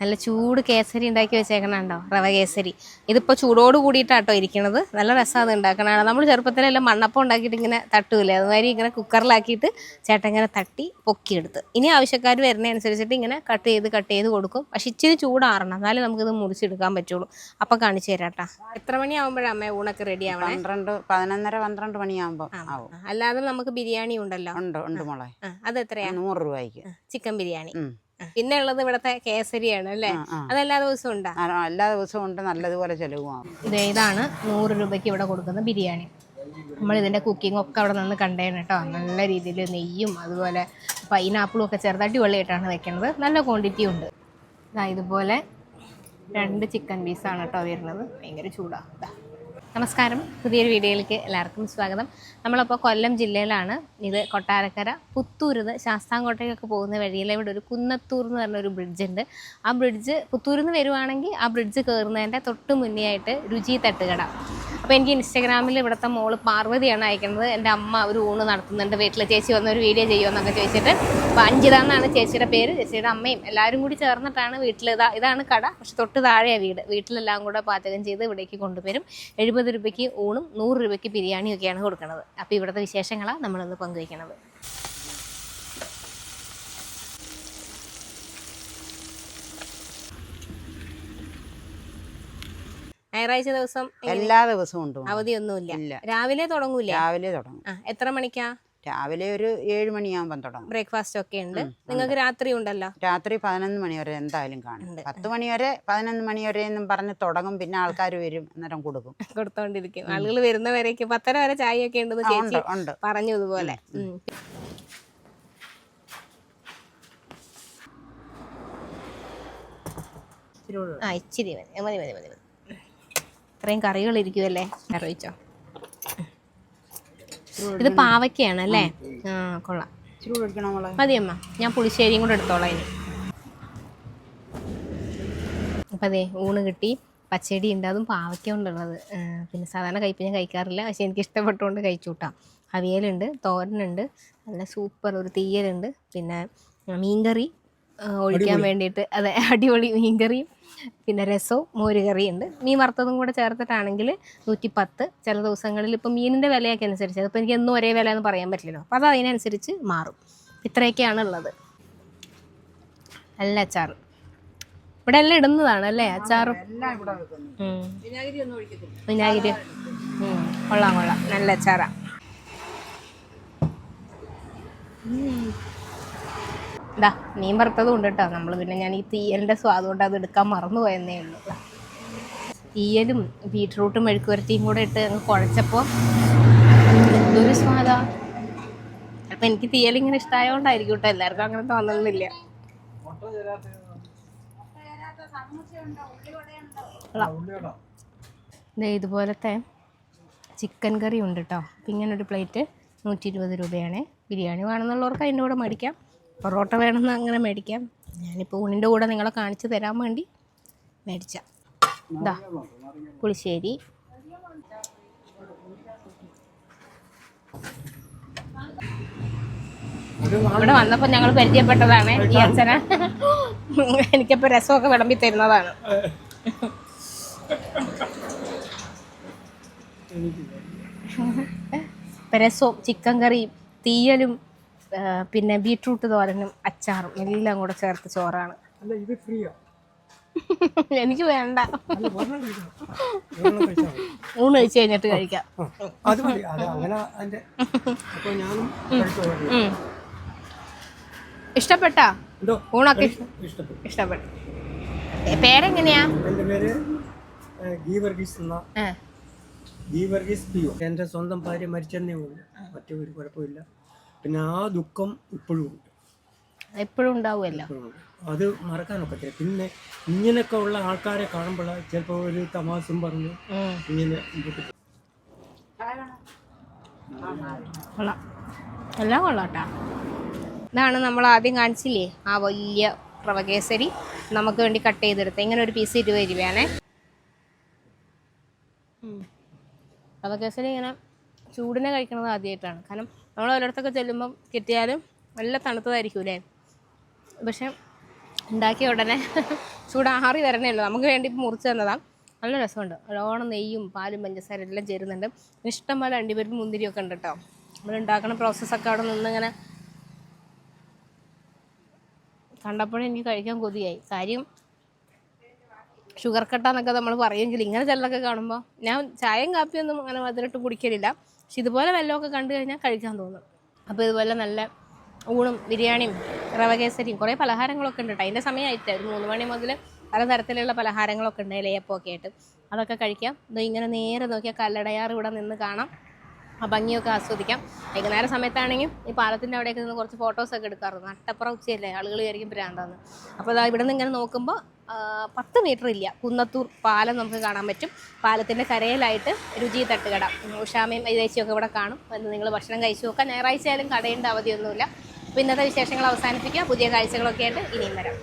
നല്ല ചൂട് കേസരി ഉണ്ടാക്കി വെച്ചേക്കണുണ്ടോ? റവ കേസരി. ഇതിപ്പോൾ ചൂടോട് കൂടിയിട്ടാട്ടോ ഇരിക്കണത്. നല്ല രസമാണ് ഉണ്ടാക്കണതാണ് നമ്മൾ ചെറുപ്പത്തിലെല്ലാം മണ്ണപ്പം ഉണ്ടാക്കിയിട്ട് ഇങ്ങനെ തട്ടൂലേ? അതുമാതിരി ഇങ്ങനെ കുക്കറിലാക്കിയിട്ട് ചേട്ടൻ ഇങ്ങനെ തട്ടി പൊക്കിയെടുത്ത്. ഇനി ആവശ്യക്കാർ വരുന്നതനുസരിച്ചിട്ട് ഇങ്ങനെ കട്ട് ചെയ്ത് കട്ട് ചെയ്ത് കൊടുക്കും. പക്ഷെ ഇച്ചിരി ചൂടാറണം. എന്നാലേ നമുക്കിത് മുറിച്ചെടുക്കാൻ പറ്റുള്ളൂ. അപ്പം കാണിച്ചു തരാട്ടാ എത്ര മണിയാവുമ്പോഴാണ് അമ്മ ഊണൊക്കെ റെഡി ആവണം? പന്ത്രണ്ട് പതിനൊന്നര പന്ത്രണ്ട് മണിയാകുമ്പോൾ ആവും. അല്ലാതെ നമുക്ക് ബിരിയാണി ഉണ്ടല്ലോ. ഉണ്ട് ഉണ്ട് മോളെ. അത് എത്രയാണ് നൂറ് രൂപയ്ക്ക്. ചിക്കൻ ബിരിയാണി. പിന്നെ ഉള്ളത് ഇവിടത്തെ കേസരിയാണ് അല്ലേ. അതെല്ലാ ദിവസവും ഉണ്ടാ? എല്ലാ ദിവസവും ഉണ്ട്. നല്ലതുപോലെ ചെലവുമാകും ഇത് ഇതാണ് നൂറ് രൂപയ്ക്ക് ഇവിടെ കൊടുക്കുന്ന ബിരിയാണി. നമ്മൾ ഇതിന്റെ കുക്കിംഗ് ഒക്കെ അവിടെ നിന്ന് കണ്ടേണ് കേട്ടോ. നല്ല രീതിയിൽ നെയ്യും അതുപോലെ പൈനാപ്പിളും ഒക്കെ ചെറുതായിട്ട് വെള്ളിയായിട്ടാണ് വെക്കുന്നത്. നല്ല ക്വാണ്ടിറ്റി ഉണ്ട്. ഇതാ ഇതുപോലെ രണ്ട് ചിക്കൻ പീസാണ് കേട്ടോ വരുന്നത്. ഭയങ്കര ചൂടാണ് ഇതാ നമസ്കാരം. പുതിയൊരു വീഡിയോയിലേക്ക് എല്ലാവർക്കും സ്വാഗതം. നമ്മളപ്പോൾ കൊല്ലം ജില്ലയിലാണ്. ഇത് കൊട്ടാരക്കര പുത്തൂരുന്ന് ശാസ്താംകോട്ടയ്ക്കൊക്കെ പോകുന്ന വഴിയിൽ ഇവിടെ ഒരു കുന്നത്തൂർ എന്ന് പറഞ്ഞൊരു ബ്രിഡ്ജ് ഉണ്ട്. ആ ബ്രിഡ്ജ് പുത്തൂരിൽ നിന്ന് വരുവാണെങ്കിൽ ആ ബ്രിഡ്ജ് കയറുന്നതിന്റെ തൊട്ട് മുന്നേ ആയിട്ട് രുചി തട്ടുകട. അപ്പോൾ എനിക്ക് ഇൻസ്റ്റാഗ്രാമിൽ ഇവിടുത്തെ മോൾ പാർവതിയാണ് അയക്കുന്നത്. എന്റെ അമ്മ ഒരു ഊണ് നടത്തുന്നുണ്ട്. വീട്ടിലെ ചേച്ചി വന്ന ഒരു വീഡിയോ ചെയ്യുമെന്നൊക്കെ ചോദിച്ചിട്ട്. അപ്പോൾ അഞ്ചിത എന്നാണ് ചേച്ചിയുടെ പേര്. ചേച്ചിയുടെ അമ്മയും എല്ലാവരും കൂടി ചേർന്നിട്ടാണ് വീട്ടിൽ ഇതാ ഇതാണ് കട. പക്ഷെ തൊട്ട് താഴെയാണ് വീട്. വീട്ടിലെല്ലാം കൂടെ പാചകം ചെയ്ത് ഇവിടേക്ക് കൊണ്ടുവരും. എഴുപത് രൂപയ്ക്ക് ഊണും നൂറ് രൂപയ്ക്ക് ബിരിയാണിയും ഒക്കെയാണ് കൊടുക്കുന്നത് അപ്പോൾ ഇവിടുത്തെ വിശേഷങ്ങളാണ് നമ്മളിന്ന് പങ്കുവയ്ക്കുന്നത് ഞായറാഴ്ച ദിവസം എല്ലാ ദിവസവും ഉണ്ട്. അവധിയൊന്നുമില്ല. ഇല്ല. രാവിലെ തുടങ്ങൂല? രാവിലെ തുടങ്ങും. എത്ര മണിക്കാ? രാവിലെ ഒരു ഏഴ് മണിയാകുമ്പം തുടങ്ങും. ബ്രേക്ക്ഫാസ്റ്റ് ഒക്കെ ഉണ്ട്. നിങ്ങൾക്ക് രാത്രി ഉണ്ടല്ലോ? രാത്രി പതിനൊന്ന് മണി വരെ എന്തായാലും കാണും. പത്ത് മണി വരെ പതിനൊന്ന് മണി വരെ എന്നും പറഞ്ഞ് തുടങ്ങും. പിന്നെ ആൾക്കാർ വരും അന്നേരം കൊടുക്കും. കൊടുത്തോണ്ടിരിക്കും. ആളുകൾ വരുന്നവരേക്ക് പത്തര വരെ ചായ ഒക്കെ ഉണ്ടെന്ന് ചേച്ചി ഉണ്ട് ഉണ്ട്. പറഞ്ഞു ഇതുപോലെ. ആ ഇച്ചിരി മതി. മതി മതി മതി മതി. ഇത്രയും കറികൾ ഇരിക്കുമല്ലേ അറിയിച്ചോ ഇത് പാവയ്ക്കാണ് അല്ലേ? ആ കൊള്ളാം. ഇച്ചിരി ഒഴിക്കണം മോളെ? മതിയമ്മ ഞാൻ പുളിശ്ശേരിയും കൂടെ എടുത്തോളാം ഇനി. അപ്പം അതെ ഊണ് കിട്ടി. പച്ചടി ഉണ്ട്. അതും പാവയ്ക്ക കൊണ്ടുള്ളത്. പിന്നെ സാധാരണ കഴിപ്പ് ഞാൻ കഴിക്കാറില്ല. പക്ഷെ എനിക്ക് ഇഷ്ടപ്പെട്ടുകൊണ്ട് കഴിച്ചു കൂട്ടാം അവിയലുണ്ട് തോരനുണ്ട്. നല്ല സൂപ്പർ ഒരു തീയലുണ്ട്. പിന്നെ മീൻകറി ഒഴിക്കാൻ വേണ്ടിയിട്ട്. അതെ അടിപൊളി മീൻകറിയും പിന്നെ രസവും മോരുകറിയുണ്ട്. മീൻ വറുത്തതും കൂടെ ചേർത്തിട്ടാണെങ്കിൽ നൂറ്റി പത്ത് ചില ദിവസങ്ങളിൽ ഇപ്പം മീനിന്റെ വിലയൊക്കെ അനുസരിച്ച്. അതിപ്പോൾ എനിക്ക് എന്നും ഒരേ വില എന്ന് പറയാൻ പറ്റില്ലല്ലോ. അപ്പോൾ അത് അതിനനുസരിച്ച് മാറും. ഇത്രയൊക്കെയാണ് ഉള്ളത്. നല്ല അച്ചാർ ഇവിടെ എല്ലാം ഇടുന്നതാണ് അല്ലേ? അച്ചാറും. വിനാഗിരി. കൊള്ളാം കൊള്ളാം. നല്ല അച്ചാറാ. ഇതാ മീൻ വറുത്തതും ഉണ്ട് കേട്ടോ നമ്മൾ പിന്നെ ഞാൻ ഈ തീയലിന്റെ സ്വാദ് കൊണ്ട് അത് എടുക്കാൻ മറന്നു പോയെന്നേ ഉള്ളൂ. തീയലും ബീട്രൂട്ടും മെഴുക്കുവരട്ടിയും കൂടെ ഇട്ട് അങ്ങ് കുഴച്ചപ്പോൾ എന്തൊരു സ്വാദാ. അപ്പം എനിക്ക് തീയൽ ഇങ്ങനെ ഇഷ്ടമായതുകൊണ്ടായിരിക്കും കേട്ടോ എല്ലാവർക്കും അങ്ങനെ തോന്നുന്നില്ല ഇതുപോലത്തെ ചിക്കൻ കറി ഉണ്ട് കേട്ടോ അപ്പം ഇങ്ങനെ പ്ലേറ്റ് നൂറ്റി ഇരുപത് രൂപയാണ്. ബിരിയാണി വേണമെന്നുള്ളവർക്ക് അതിന്റെ കൂടെ മേടിക്കാം. പൊറോട്ട വേണമെന്ന് അങ്ങനെ മേടിക്കാം. ഞാനിപ്പോൾ ഊണിന്റെ കൂടെ നിങ്ങളെ കാണിച്ചു തരാൻ വേണ്ടി മേടിച്ച. ഇതാ പുളിശ്ശേരി. ഇവിടെ വന്നപ്പോൾ ഞങ്ങൾ പരിചയപ്പെട്ടതാണ് ഈ അച്ഛന. എനിക്കപ്പോൾ രസമൊക്കെ വിളമ്പി തരുന്നതാണ്. രസവും ചിക്കൻ കറിയും തീയലും പിന്നെ ബീട്രൂട്ട് തോരനും അച്ചാറും എല്ലാം കൂടെ ചേർത്ത് ചോറാണ്. എനിക്ക് വേണ്ട. ഊണ് കഴിച്ചു കഴിഞ്ഞിട്ട് കഴിക്കാം. ഇഷ്ടപ്പെട്ട? ഊണൊക്കെ ഇഷ്ട- ഇഷ്ടപ്പെട്ടു. പേരെങ്ങനെയാ? എന്റെ പേര് എന്ന. പി സ്വന്തം ഭാര്യ മരിച്ചെന്നേ ഉള്ളൂ. മറ്റൊരു കുഴപ്പമില്ല. പിന്നെ ആ ദുഃഖം ഇപ്പോഴും ഉണ്ട്. എപ്പോഴും ഉണ്ടാവുമല്ലോ. അത് മറക്കാൻ മറക്കാനൊക്കത്തില്ല പിന്നെ ഇങ്ങനെയൊക്കെ ഉള്ള ആൾക്കാരെ കാണുമ്പോൾ ചിലപ്പോൾ ഒരു തമാശം പറഞ്ഞ്. ഇങ്ങനെ എല്ലാം കൊള്ളാട്ടാ. ഇതാണ് നമ്മൾ ആദ്യം കാണിച്ചില്ലേ? ആ വലിയ റവകേസരി നമുക്ക് വേണ്ടി കട്ട് ചെയ്തെടുത്ത് ഇങ്ങനെ ഒരു പീസ് ഇരുപത് രൂപയാണേ. റവകേസരി ഇങ്ങനെ ചൂടിനെ കഴിക്കുന്നത് ആദ്യമായിട്ടാണ്. കാരണം നമ്മൾ ഓരോരുത്തൊക്കെ ചെല്ലുമ്പം കിട്ടിയാലും നല്ല തണുത്തതായിരിക്കും അല്ലേ പക്ഷെ ഉണ്ടാക്കിയ ഉടനെ ചൂടാറി വരണേ ഉള്ളൂ. നമുക്ക് വേണ്ടി ഇപ്പം മുറിച്ച് തന്നതാണ് നല്ല രസമുണ്ട്. നല്ലോണം നെയ്യും പാലും പഞ്ചസാര എല്ലാം ചേരുന്നുണ്ട്. ഇഷ്ടം പോലെ അണ്ടിപ്പരിപ്പ് മുന്തിരിയൊക്കെ ഉണ്ട് കേട്ടോ. നമ്മൾ ഉണ്ടാക്കുന്ന പ്രോസസ്സൊക്കെ അവിടെ നിന്നിങ്ങനെ കണ്ടപ്പോഴും എനിക്ക് കഴിക്കാൻ കൊതിയായി. കാര്യം ഷുഗർ കട്ടാന്നൊക്കെ നമ്മൾ പറയുമെങ്കിൽ ഇങ്ങനെ ചിലതൊക്കെ കാണുമ്പോൾ ഞാൻ ചായയും കാപ്പിയൊന്നും അങ്ങനെ മധുരട്ട് കുടിക്കലില്ല. പക്ഷെ ഇതുപോലെ വല്ലതൊക്കെ കണ്ടു കഴിഞ്ഞാൽ കഴിക്കാൻ തോന്നും. അപ്പോൾ ഇതുപോലെ നല്ല ഊണും ബിരിയാണിയും റവ കേസരിയും കുറേ പലഹാരങ്ങളൊക്കെ ഉണ്ട് കേട്ടോ. അതിന്റെ സമയമായിട്ട് ഒരു മൂന്ന് മണി മുതൽ പലതരത്തിലുള്ള പലഹാരങ്ങളൊക്കെ ഉണ്ട് ഇലയപ്പമൊക്കെ ആയിട്ട്. അതൊക്കെ കഴിക്കാം. ഇത് ഇങ്ങനെ നേരെ നോക്കിയാൽ കല്ലടയാർ ഇവിടെ നിന്ന് കാണാം. ആ ഭംഗിയൊക്കെ ആസ്വദിക്കാം. വൈകുന്നേര സമയത്താണെങ്കിൽ ഈ പാലത്തിന്റെ അവിടെയൊക്കെ നിന്ന് കുറച്ച് ഫോട്ടോസൊക്കെ എടുക്കാറുണ്ട്. നട്ടപ്പുറം ഉച്ചയല്ലേ? ആളുകൾ വിചാരിക്കും ഭ്രാന്താന്ന്. അപ്പോൾ ഇവിടെ നിന്ന് ഇങ്ങനെ നോക്കുമ്പോൾ പത്ത് മീറ്റർ ഇല്ല. കുന്നത്തൂർ പാലം നമുക്ക് കാണാൻ പറ്റും. പാലത്തിന്റെ കരയിലായിട്ട് രുചി തട്ടുകട. ഉഷാമയും വിദേശിയൊക്കെ ഇവിടെ കാണും. വന്ന് നിങ്ങൾ ഭക്ഷണം കഴിച്ചു നോക്കാം ഞായറാഴ്ച ആയാലും കടയുണ്ട് അവധിയൊന്നുമില്ല. അപ്പോൾ ഇന്നത്തെ വിശേഷങ്ങൾ അവസാനിപ്പിക്കുക പുതിയ കാഴ്ചകളൊക്കെ ആയിട്ട് ഇനിയും വരാം.